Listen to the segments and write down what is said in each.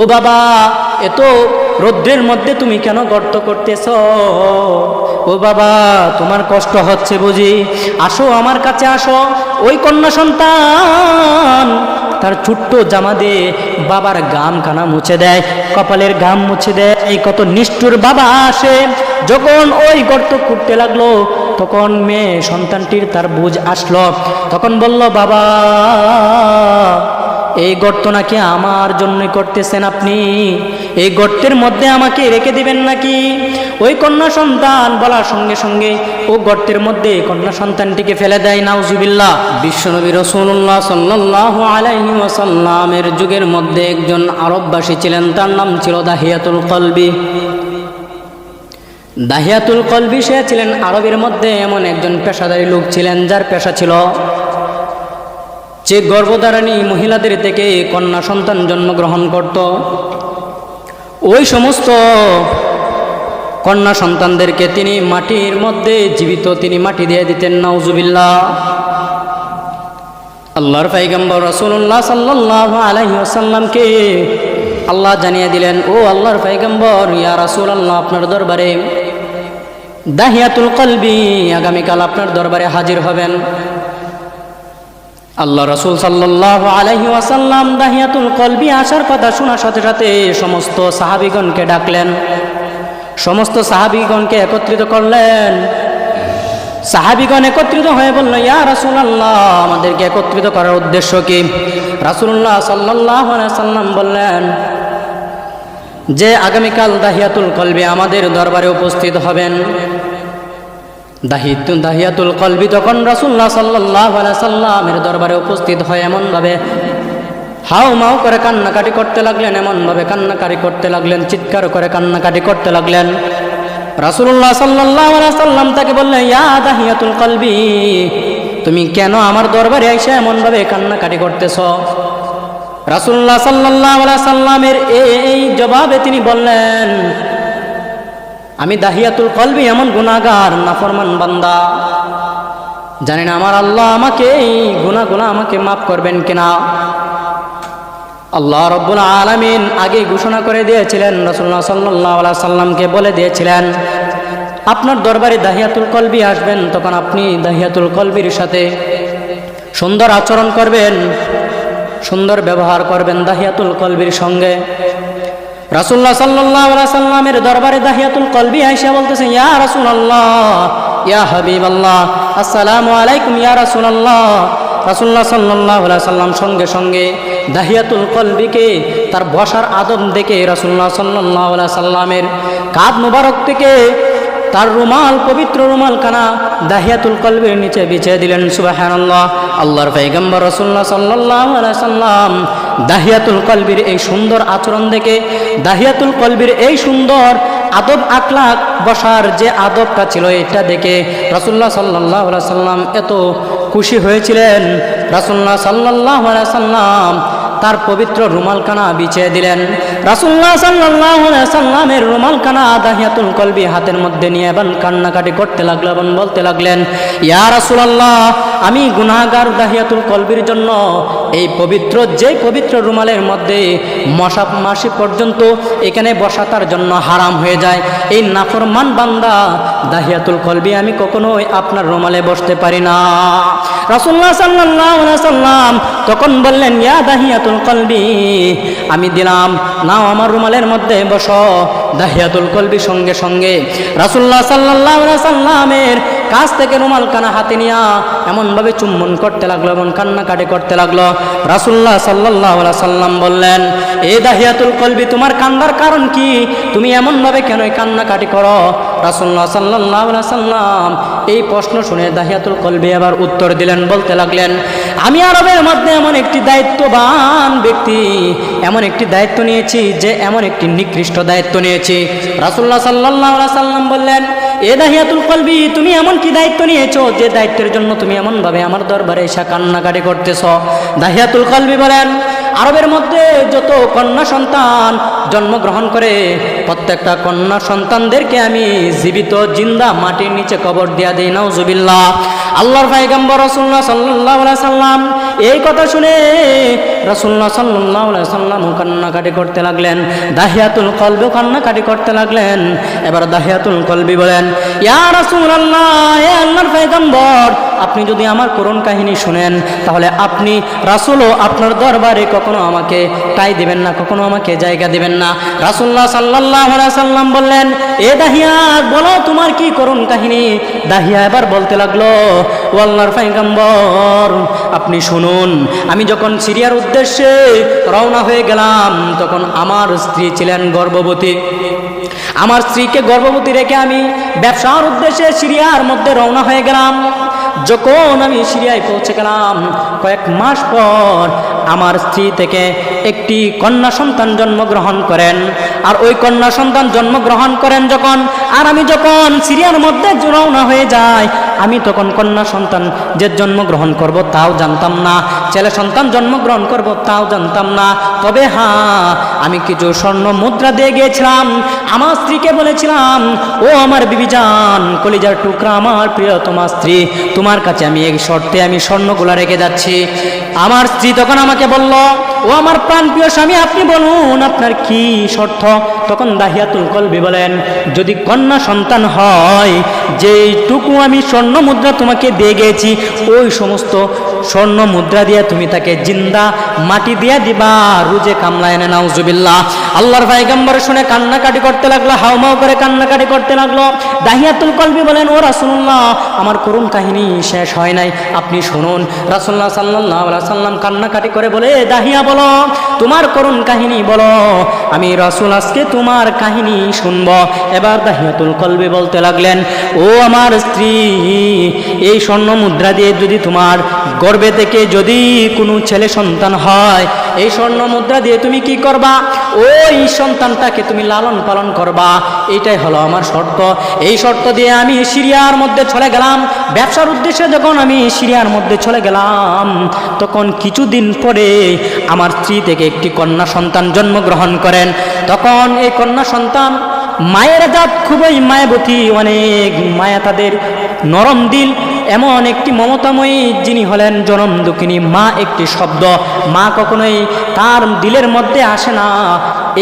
ও বাবা, এত রৌদ্রের মধ্যে তুমি কেন গর্ত করতেছ? ও বাবা, তোমার কষ্ট হচ্ছে বুঝি। আসো আমার কাছে, আসো। ওই কন্যা সন্তান তার ছোট্ট জামা দিয়ে বাবার গাম কানা মুছে দেয়, কপালের গাম মুছে দেয়। এই কত নিষ্ঠুর বাবা আসে। যখন ওই গর্ত করতে লাগল, তখন মেয়ে সন্তানটির তার বুঝ আসলো। তখন বলল, বাবা এই গর্ত নাকি আমার জন্যই করতেছেন আপনি? এই গর্তের মধ্যে আমাকে রেখে দিবেন নাকি? ওই কন্যা সন্তান বলার সঙ্গে সঙ্গে ও গর্তের মধ্যে কন্যা সন্তানটিকে ফেলে দেয়, নাউজুবিল্লাহ। বিশ্বনবী রসুল্লাহ সাল্লাহ আলাইহি যুগের মধ্যে একজন আরববাসী ছিলেন, তার নাম ছিল দাহিয়াতুল কলবি। দাহিয়াতুল কলবি সে ছিলেন আরবের মধ্যে এমন একজন পেশাদারী লোক ছিলেন, যার পেশা ছিল যে গর্ভধারণী মহিলাদের থেকে কন্যা সন্তান জন্মগ্রহণ করত, ওই সমস্ত কন্যা সন্তানদেরকে তিনি মাটির মধ্যে জীবিত তিনি মাটি দিয়ে দিতেন। নাউজুবিল্লাহ। আল্লাহর পাইগম্বর রসুল্লাহ সাল্লাহ আলহি আসাল্লামকে আল্লাহ জানিয়ে দিলেন, ও আল্লাহর পাইগম্বর, ইয়া রাসুল আল্লাহ আপনার দরবারে দাহিয়াতুল কলবি আগামীকাল আপনার দরবারে হাজির হবেন। আল্লাহ রসুল সাল্লাহ আলহি ওয়াসাল্লাম দাহিয়াতুল কলবি আসার কথা শোনার সাথে সাথে সমস্ত সাহাবিগণকে ডাকলেন। সমস্ত সাহাবিগণকে একত্রিত করলেন। সাহাবিগণ একত্রিত হয়ে বলল, ইয়া রাসুল আল্লাহ আমাদেরকে একত্রিত করার উদ্দেশ্য কি? রাসুল্লাহ সাল্লাহ সাল্লাম বললেন, যে আগামীকাল দাহিয়াতুল কলবি আমাদের দরবারে উপস্থিত হবেন। দাহিয়াতুল কলবি তখন রাসুল্লাহ সাল্লাহ সাল্লামের দরবারে উপস্থিত হয় এমনভাবে হাও মাও করে কান্নাকাটি করতে লাগলেন, এমনভাবে কান্নাকাটি করতে লাগলেন, চিৎকার করে কান্নাকাটি করতে লাগলেন। রাসুল্লাহ সাল্লাহ সাল্লাম তাকে বললেন, ইয়া দাহিয়াতুল কলবি, তুমি কেন আমার দরবারে এসে এমনভাবে কান্নাকাটি করতেছ? রাসুল্লাহ সাল্লাহ সাল্লামের এই জবাবে তিনি বললেন আমি দাহিয়াতুল কলবি এমন গুণাগার নাফরমান বান্দা। জানি না আমার আল্লাহ আমাকে এই গুণাগুলা আমাকে মাফ করবেন কিনা। আল্লাহ রব্বুল আলমিন আগে ঘোষণা করে দিয়েছিলেন রসুল্লাহ সাল্লাহ সাল্লামকে বলে দিয়েছিলেন, আপনার দরবারে দাহিয়াতুল কলবি আসবেন, তখন আপনি দাহিয়াতুল কলবির সাথে সুন্দর আচরণ করবেন, সুন্দর ব্যবহার করবেন দাহিয়াতুল কলবির সঙ্গে। রাসুল্লাহ সাল্লাহ সাল্লামের দরবারে দাহিয়াতুল কলবি আইসা বলতেছে, ইয়া রাসুল আল্লাহ ইয়া হাবিব আল্লাহ আসসালামু আলাইকুম, ইয়া রাসুল আল্লাহ রাসুল্লাহ সাল্লাহ সাল্লাম সঙ্গে সঙ্গে দাহিয়াতুল কলবিকে তার বসার আদম দেখে রাসুল্লাহ সাল্লাহ সাল্লামের কাদ মুবারক থেকে তার রুমাল, পবিত্র রুমাল কানা দাহিয়াতুল কলবির নিচে বিছিয়ে দিলেন। সুবাহান আল্লাহ আল্লাহর পৈগম্বর রসুল্লাহ সাল্লাহ সাল্লাম দাহিয়াতুল কলবির এই সুন্দর আচরণ দেখে, দাহিয়াতুল কলবির এই সুন্দর আদব আকলাক বসার যে আদবটা ছিল এটা দেখে রাসুল্লাহ সাল্লাহ সাল্লাম এত খুশি হয়েছিলেন। রাসুল্লাহ সাল্লাহ সাল্লাম তার পবিত্র রুমালকানা বিছিয়ে দিলেন। রাসুল্লাহ সাল্লাহ সাল্লামের রুমালকানা দাহিয়াতুল কলবি হাতের মধ্যে নিয়ে এবং কান্নাকাটি করতে লাগল এবং বলতে লাগলেন, ইয়া রাসুলাল্লাহ, আমি গুনাগার দাহিয়াতুল কলবির জন্য এই পবিত্র যে পবিত্র রুমালের মধ্যে মশা, মাসি পর্যন্ত এখানে বসা তার জন্য হারাম হয়ে যায়। এই নাফরমান বান্দা, দাহিয়াতুল কলবি, আমি কখনোই আপনার রুমালে বসতে পারি না। রাসুল্লাহ সাল্লাহ সাল্লাম তখন বললেন, ইয়া দাহিয়াতুল কলবি, আমি দিলাম, নাও আমার রুমালের মধ্যে বস, দাহিয়াতুল কলবি সঙ্গে সঙ্গে। রাসুল্লাহ সাল্লাহ সাল্লামের কাছ থেকে রুমাল কানা হাতে নিয়া এমনভাবে চুম্বন করতে লাগল, এমন কান্নাকাটি করতে লাগল। রাসুল্লাহ সাল্লাহ সাল্লাম বললেন, এ দাহিয়াতুল কলবি, তোমার কান্দার কারণ কি? তুমি এমনভাবে কেন কান্নাকাটি করো? রাসুল্লাহ সাল্লাহ সাল্লাম এই প্রশ্ন শুনে দাহিয়াতুল কলবি আবার উত্তর দিলেন, বলতে লাগলেন, আমি আরবের মধ্যে এমন একটি দায়িত্ববান ব্যক্তি, এমন একটি দায়িত্ব নিয়েছি যে এমন একটি নিকৃষ্ট দায়িত্ব নিয়েছি। রাসুল্লাহ সাল্লাহ সাল্লাম বললেন এ দাহিয়াতুল কলবি, তুমি এমন কি দায়িত্ব নিয়েছো? যে দায়িত্বের জন্য তুমি এমনভাবে আমার দরবারে এসে কান্নাকাটি করতেছ। দাহিয়াতুল কলবি বলেন, আরবের মধ্যে যত কন্যা সন্তান জন্মগ্রহণ করে, প্রত্যেকটা কন্যা সন্তানদেরকে আমি জীবিত জিন্দা মাটির নিচে কবর দিয়া দিই, নাউজুবিল্লাহ। আল্লাহর পাইগাম্বর রসুল্লাহ সাল্লাহ সাল্লাম এই কথা শুনে রসুল্লাহ সাল্লাহ সাল্লাম কান্নাকাটি করতে লাগলেন, দাহিয়াতুল কলবেও কান্নাকাটি করতে লাগলেন। এবার দাহিয়াতুল কলবি বলেন আল্লাহ আপনি যদি আমার করুণ কাহিনী শুনেন, তাহলে আপনি রাসুলও আপনার দরবারে কখনো আমাকে টাই দিবেন না, কখনো আমাকে জায়গা দিবেন না। রাসুল্লাহ সাল্লাহ সাল্লাম বললেন, এ দাহিয়া, বলো তোমার কি করুণ কাহিনী? দাহিয়া এবার বলতে লাগল, ও আল্লাহর পয়গম্বর, আপনি শুনুন, আমি যখন সিরিয়ার উদ্দেশ্যে রওনা হয়ে গেলাম। তখন আমার স্ত্রী ছিলেন গর্ভবতী। আমার স্ত্রীকে গর্ভবতী রেখে আমি ব্যবসার উদ্দেশ্যে সিরিয়ার মধ্যে রওনা হয়ে গেলাম। যখন আমি সিরিয়ায় পৌঁছে গেলাম, কয়েক মাস পর আমার স্ত্রী থেকে একটি কন্যা সন্তান জন্মগ্রহণ করেন। আর ওই কন্যা সন্তান জন্মগ্রহণ করেন যখন, আর আমি যখন সিরিয়ার মধ্যে রওনা হয়ে যাই, আমি তখন কন্যা সন্তান যে জন্মগ্রহণ করব তাও জানতাম না, ছেলে সন্তান জন্মগ্রহণ করব তাও জানতাম না। তবে হ্যাঁ আমি কিছু স্বর্ণ মুদ্রা দিয়ে গিয়েছিলাম। আমার স্ত্রীকে বলেছিলাম, ও আমার বিবিজান, কলিজার টুকরা আমার প্রিয় তোমার স্ত্রী, তোমার কাছে আমি এই শর্তে আমি স্বর্ণগুলা রেখে যাচ্ছি। আমার স্ত্রী তখন আমাকে বলল, ও আমার প্রাণ প্রিয় স্বামী, আপনি বলুন, আপনার কি শর্ত? তখন দাহিয়াতুল কলবি বলেন, যদি কন্যা সন্তান হয়, যেইটুকু আমি স্বর্ণ মুদ্রা তোমাকে দিয়ে গেছি, ওই সমস্ত স্বর্ণ মুদ্রা দিয়ে তুমি তাকে জিন্দা মাটি দিয়ে দিবা, রুজে কামলা এনে নাউজুবিল্লাহ। আল্লাহর ভাইগাম্বর শুনে কান্নাকাটি করতে লাগল হাউমাউ করে কান্নাকাটি করতে লাগল। দাহিয়াতুল কলবি বলেন, ও রাসুল্লাহ আমার করুণ কাহিনী শেষ হয় নাই। আপনি শুনুন। রাসুল্লাহ সাল্লাহ সাল্লাম কান্নাকাটি করে বলে দাহিয়া বলো, তোমার করুণ কাহিনী বলো। আমি রাসুল, আজকে তোমার কাহিনী শুনব। এবার দাহিয়াতুল কলবি বলতে লাগলেন, ও আমার স্ত্রী, এই স্বর্ণ মুদ্রা দিয়ে যদি তোমার গর্বে থেকে যদি কোনো ছেলে সন্তান হয়, এই স্বর্ণ মুদ্রা দিয়ে তুমি কি করবা? ওই সন্তানটাকে তুমি লালন পালন করবা। এইটাই হলো আমার শর্ত। এই শর্ত দিয়ে আমি সিরিয়ার মধ্যে চলে গেলাম। ব্যবসার উদ্দেশ্যে যখন আমি সিরিয়ার মধ্যে চলে গেলাম, তখন কিছুদিন পরে আমার স্ত্রী থেকে একটি কন্যা সন্তান জন্মগ্রহণ করেন। তখন এই কন্যা সন্তান মায়ের জাত খুবই মায়াবতী, অনেক মায়া তাদের নরম দিল, এমন একটি মমতাময়ী যিনি হলেন জনম দুঃখিনী। মা একটি শব্দ, মা কখনোই তার দিলের মধ্যে আসে না।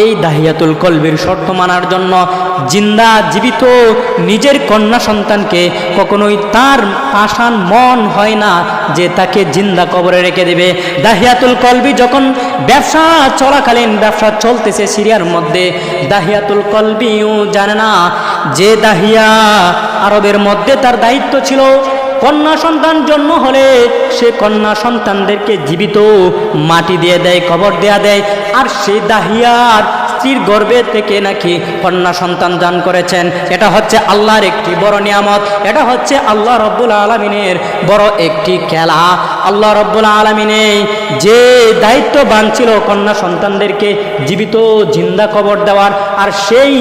এই দাহিয়াতুল কলবির শর্ত মানার জন্য জিন্দা জীবিত নিজের কন্যা সন্তানকে কখনোই তার পাষাণ মন হয় না যে তাকে জিন্দা কবরে রেখে দেবে। দাহিয়াতুল কলবি যখন ব্যবসা চলাকালীন, ব্যবসা চলতেছে সিরিয়ার মধ্যে, দাহিয়াতুল কলবিও জানে না যে দাহিয়া আরবের মধ্যে তার দায়িত্ব ছিল, কন্যা সন্তান জন্ম হলে সে কন্যা সন্তানদেরকে জীবিত মাটি দিয়ে দেয়, কবর দেয়া দেয়। আর সেই দাহিয়ার স্ত্রীর গর্ভে থেকে নাকি কন্যা সন্তান দান করেছেন? এটা হচ্ছে আল্লাহর একটি বড় নিয়ামত। এটা হচ্ছে আল্লাহ রব্বুল আলমিনের বড় একটি খেলা। আল্লাহ রব্বুল আলমিনে যে দায়িত্ব ছিল কন্যা সন্তানদেরকে জীবিত জিন্দা কবর দেওয়ার, আর সেই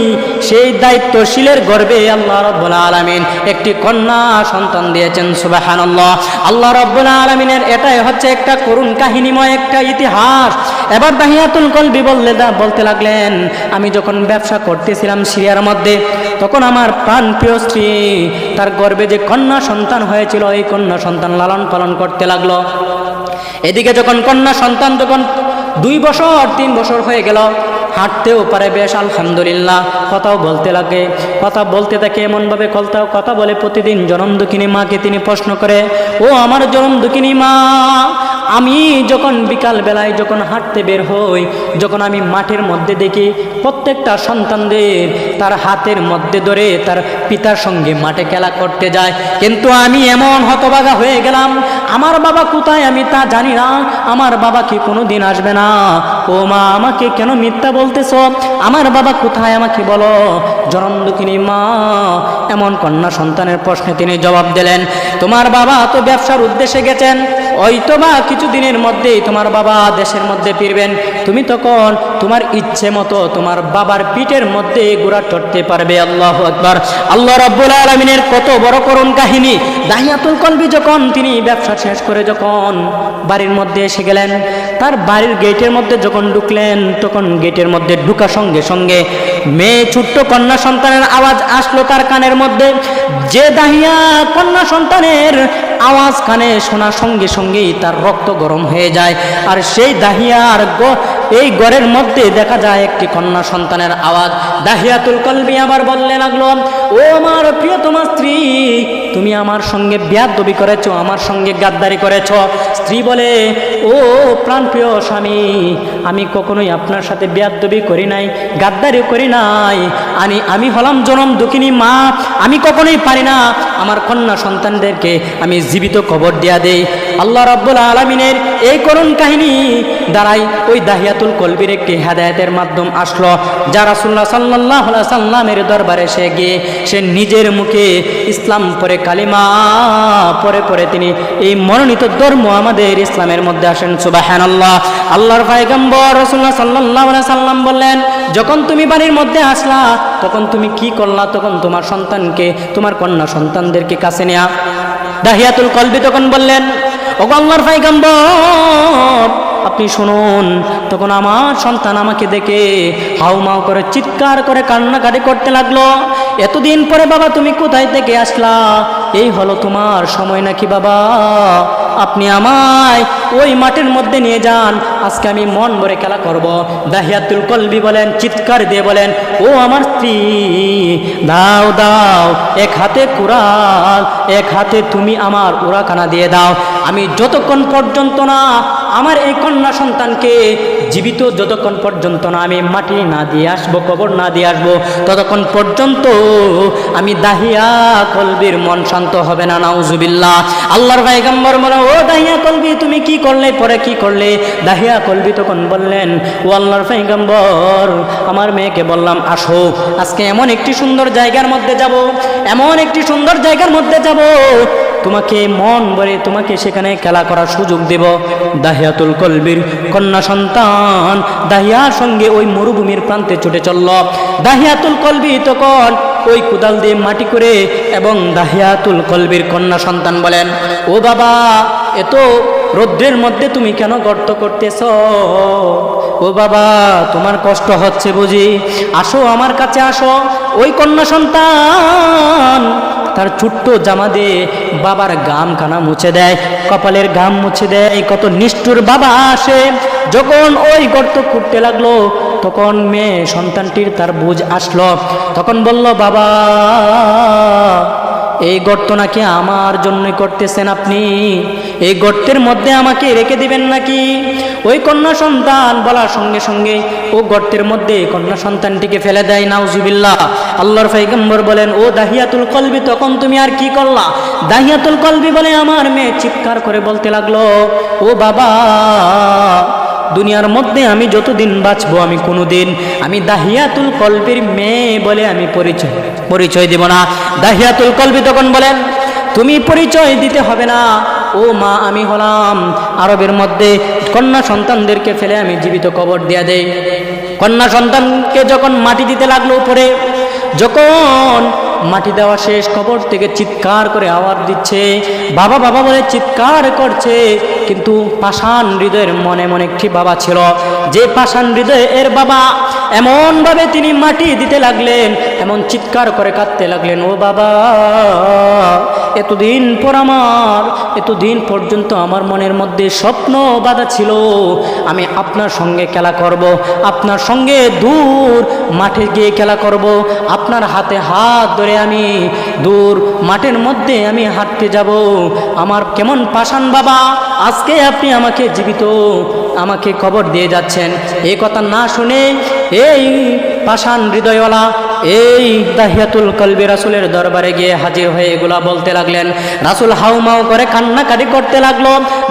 সেই দায়িত্বশীলের গর্বে আল্লাহ রব্বুল আলমিন একটি কন্যা সন্তান দিয়েছেন সুবাহান আল্লাহ আল্লাহ রব্বুল আলমিনের এটাই হচ্ছে একটা করুণ কাহিনীময় একটা ইতিহাস। এবার দাহিয়াতুল কলবি বললে দা, বলতে লাগলেন, আমি যখন ব্যবসা করতেছিলাম সিরিয়ার মধ্যে, তখন আমার প্রাণ প্রিয় স্ত্রী, তার গর্বে যে কন্যা সন্তান হয়েছিল, এই কন্যা সন্তান লালন পালন করতে লাগল। এদিকে যখন কন্যা সন্তান যখন দুই বছর, তিন বছর হয়ে গেল, হাঁটতেও পারে বেশ, আলহামদুলিল্লাহ। কথাও বলতে লাগে, কথা বলতে থাকে এমনভাবে কলতাও কথা বলে, প্রতিদিন জনম দুঃখিনী মাকে তিনি প্রশ্ন করে, ও আমার জনম দুঃখিনী মা আমি যখন বিকাল বেলায় যখন হাঁটতে বের হই, যখন আমি মাঠের মধ্যে দেখি প্রত্যেকটা সন্তানদের তার হাতের মধ্যে ধরে তার পিতার সঙ্গে মাঠে খেলা করতে যায়। কিন্তু আমি এমন হতবাগা হয়ে গেলাম, আমার বাবা কোথায় আমি তা জানি না, আমার বাবা কি কোনো দিন আসবে না? ও মা, আমাকে কেন মিথ্যা বলতেছ? আমার বাবা কোথায় আমাকে বলো? জনম দুঃখিনী মা, এমন কন্যা সন্তানের প্রশ্নে তিনি জবাব দিলেন, তোমার বাবা তো ব্যবসার উদ্দেশ্যে গেছেন হয়তো বা কিছুদিনের মধ্যেই তোমার বাবা দেশের মধ্যে ফিরবেন। তুমি তখন তোমার ইচ্ছে মতো তোমার বাবার পিঠের মধ্যে গোড়া চড়তে পারবে। আল্লাহ আকবার। আল্লাহ রব্বুল আলমিনের কত বড় করুণ কাহিনী। দাহিয়াতুল কলবি যখন তিনি ব্যবসা শেষ করে যখন বাড়ির মধ্যে এসে গেলেন, তার বাড়ির গেটের মধ্যে যখন ঢুকলেন, তখন গেটের মধ্যে ঢুকা সঙ্গে সঙ্গে মেয়ে ছোট্ট কন্যা সন্তানের আওয়াজ আসলো তার কানের মধ্যে। যে দাহিয়া কন্যা সন্তানের আওয়াজ কানে শোনার সঙ্গে সঙ্গেই তার রক্ত গরম হয়ে যায়। আর সেই দাহিয়ার গ- এই গড়ের মধ্যে দেখা যায় একটি কন্যা সন্তানের আওয়াজ। দাহিয়াতুল কলবি আবার বললে লাগল ও আমার প্রিয়তমা স্ত্রী, তুমি আমার সঙ্গে ব্যাদবি করেছ, আমার সঙ্গে গাদ্দারি করেছ। স্ত্রী বলে, ও প্রাণপ্রিয় স্বামী, আমি কখনোই আপনার সাথে ব্যাদবি করি নাই, গাদ্দারি করি নাই। আমি আমি হলাম জনম দুঃখিনী মা, আমি কখনোই পারি না। আমার কন্যা সন্তানদেরকে আমি জীবিত কবর দেয়া দেই। আল্লাহ রাব্বুল আলমিনের এই করুণ কাহিনী দ্বারাই ওই দাহিয়াতুল কলবির একটি হেদায়তের মাধ্যম আসলো, যা রাসুল্লাহ সাল্লাহ সাল্লামের দরবারে সে গিয়ে, সে নিজের মুখে ইসলাম পরে কালিমা পরে পরে তিনি এই মনোনীত ধর্ম আমাদের ইসলামের মধ্যে আসেন। সুবাহান আল্লাহ আল্লাহর পায়গম্বর রসুল্লাহ সাল্লাহ সাল্লাম বললেন, যখন তুমি বাড়ির মধ্যে আসলা, তখন তুমি কি করলা? তখন তোমার সন্তানকে, তোমার কন্যা সন্তানদেরকে কাছে নেয়া। দাহিয়াতুল কলবি তখন বললেন ও আল্লাহর পাইগাম্বর আপনি শুনুন, তখন আমার সন্তান আমাকে দেখে হাউমাউ করে, চিৎকার করে, কান্নাকাটি করতে লাগল। এতদিন পরে, বাবা, তুমি কোথায় থেকে আসলা? এই হলো তোমার সময় নাকি, বাবা? আপনি আমায় ওই মাঠের মধ্যে নিয়ে যান, আজকে আমি মন ভরে খেলা করব। দাহিয়াতুল কলবি বলেন, চিৎকার দিয়ে বলেন, ও আমার স্ত্রী, দাও দাও, এক হাতে কুড়াল এক হাতে তুমি আমার উড়াখানা দিয়ে দাও। আমি যতক্ষণ পর্যন্ত না আমার এই কন্যা সন্তানকে জীবিত, যতক্ষণ পর্যন্ত না আমি মাটি না দিয়ে আসব, কবর না দিয়ে আসব, ততক্ষণ পর্যন্ত আমি দাহিয়া কলবির মন শান্ত হবে না, নাউজুবিল্লাহ। আল্লাহর ভাইগাম্বর বলে, ও দাহিয়া কলবি, তুমি কি করলে, পরে কি করলে? দাহিয়া কলবি তখন বললেন, ও আল্লাহর ভাইগাম্বর আমার মেয়েকে বললাম, আসো, আজকে এমন একটি সুন্দর জায়গার মধ্যে যাব, এমন একটি সুন্দর জায়গার মধ্যে যাব তোমাকে মন ভরে তোমাকে সেখানে খেলা করার সুযোগ দেব। দাহিয়াতুল কলবির কন্যা সন্তান দাহিয়ার সঙ্গে ওই মরুভূমির প্রান্তে ছুটে চলল। দাহিয়াতুল কলবি তখন ওই কুদাল দিয়ে মাটি করে এবং দাহিয়াতুল কলবির কন্যা সন্তান বলেন, ও বাবা, এত রৌদ্রের মধ্যে তুমি কেন গর্ত করতেছ? ও বাবা, তোমার কষ্ট হচ্ছে বুঝি। আসো আমার কাছে, আসো। ওই কন্যা সন্তান তার ছোট্ট জামা দিয়ে বাবার গাম খানা মুছে দেয়, কপালের গাম মুছে দেয়, কত নিষ্ঠুর বাবা আসে। যখন ওই গর্ত খুঁড়তে লাগল, তখন মেয়ে সন্তানটির তার বুঝ আসলো। তখন বলল, বাবা এই গর্ত নাকি আমার জন্যই করতেছেন আপনি? এই গর্তের মধ্যে আমাকে রেখে দিবেন নাকি? ওই কন্যা সন্তান বলার সঙ্গে সঙ্গে ও গর্তের মধ্যে কন্যা সন্তানটিকে ফেলে দেয়, নাউজুবিল্লাহ। আল্লাহর ফাইগম্বর বলেন, ও দাহিয়াতুল কলবি, তখন তুমি আর কি করলা? দাহিয়াতুল কলবি বলে আমার মেয়ে চিৎকার করে বলতে লাগল, ও বাবা দুনিয়ার মধ্যে আমি যতদিন বাঁচবো, আমি কোনোদিন, আমি দাহিয়াতুল কলবির মেয়ে বলে আমি পরিচয় পরিচয় দেব না। দাহিয়াতুল কলবি তখন বলেন, তুমি পরিচয় দিতে হবে না। ও মা, আমি হলাম আরবের মধ্যে। কন্যা সন্তানদেরকে ফেলে আমি জীবিত কবর দেয়া দেই। কন্যা সন্তানকে যখন মাটি দিতে লাগল উপরে, যখন মাটি দেওয়া শেষ, কবর থেকে চিৎকার করে আওয়াজ দিচ্ছে। বাবা বাবা বলে, চিৎকার করছে। কিন্তু পাষাণ হৃদয়ের মনে মনে একটি বাবা ছিল। যে পাষাণ হৃদয়ে এর বাবা এমনভাবে তিনি মাটি দিতে লাগলেন, এমন চিৎকার করে কাঁদতে লাগলেন, ও বাবা, এতদিন পর আমার, এতদিন পর্যন্ত আমার মনের মধ্যে স্বপ্ন বাধা ছিল। আমি আপনার সঙ্গে খেলা করব, আপনার সঙ্গে দূর মাঠে গিয়ে খেলা করব, আপনার হাতে হাত ধরে আমি দূর মাঠের মধ্যে আমি হাঁটতে যাব। আমার কেমন পাষাণ বাবা আজকে আপনি আমাকে জীবিত, আমাকে খবর দিয়ে যাচ্ছেন। এই কথা না শুনে এই পাষাণ হৃদয়ওয়ালা এই দাহিয়াতুল কলবি রাসুলের দরবারে গিয়ে হাজির হয়ে এগুলা বলতে লাগলেন। রাসুল হাউমাউ করে কান্নাকাটি করতে লাগল,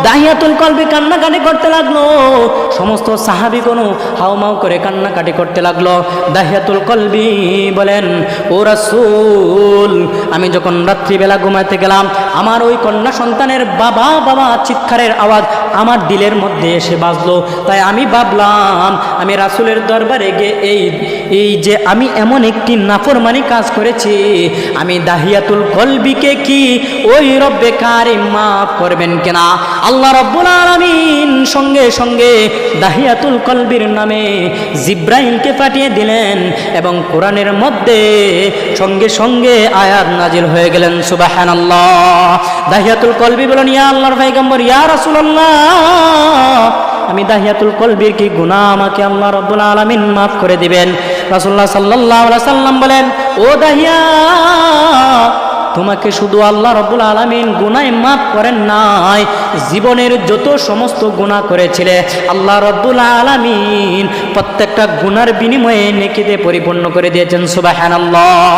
দাহিয়াতুল কলবি কান্নাকাটি করতে লাগল, সমস্ত সাহাবি কোনো হাউমাউ করে কান্নাকাটি করতে লাগল। দাহিয়াতুল কলবি বলেন, ও রাসুল, আমি যখন রাত্রিবেলা ঘুমাতে গেলাম, আমার ওই কন্যা সন্তানের বাবা বাবা চিৎকারের আওয়াজ আমার দিলের মধ্যে এসে বাজলো। তাই আমি ভাবলাম, আমি রাসুলের দরবারে গিয়ে এই এই যে আমি এমন একটি নাফরমানি কাজ করেছি। আমি দাহিয়াতুল কলবিকে কি ওই রব্বে কারিম মাফ করবেন কিনা? আল্লাহ রব্বুল আলামিন সঙ্গে সঙ্গে দাহিয়াতুল কলবির নামে জিব্রাইলকে পাঠিয়ে দিলেন এবং কোরআনের মধ্যে সঙ্গে সঙ্গে আয়াত নাজিল হয়ে গেলেন। সুবাহান আল্লাহ দাহিয়াতুল কলবি বলেন, ইয়া আল্লাহর পয়গম্বর, ইয়া রাসূলুল্লাহ। আমি দাহিয়াতুল কলবির কি গুনাহ আমাকে আল্লাহ রব্বুল আলামিন মাফ করে দিবেন? রাসূলুল্লাহ সাল্লাল্লাহু আলাইহি সাল্লাম বলেন, ও দাহিয়া, তোমাকে শুধু আল্লাহ রব্বুল আলমিন গুনায় মাফ করেন নাই, জীবনের যত সমস্ত গুণা করেছিলে, আল্লাহ রব্বুল আলমিন প্রত্যেকটা গুনার বিনিময়ে নেকিতে পরিপূর্ণ করে দিয়েছেন সুবাহান আল্লাহ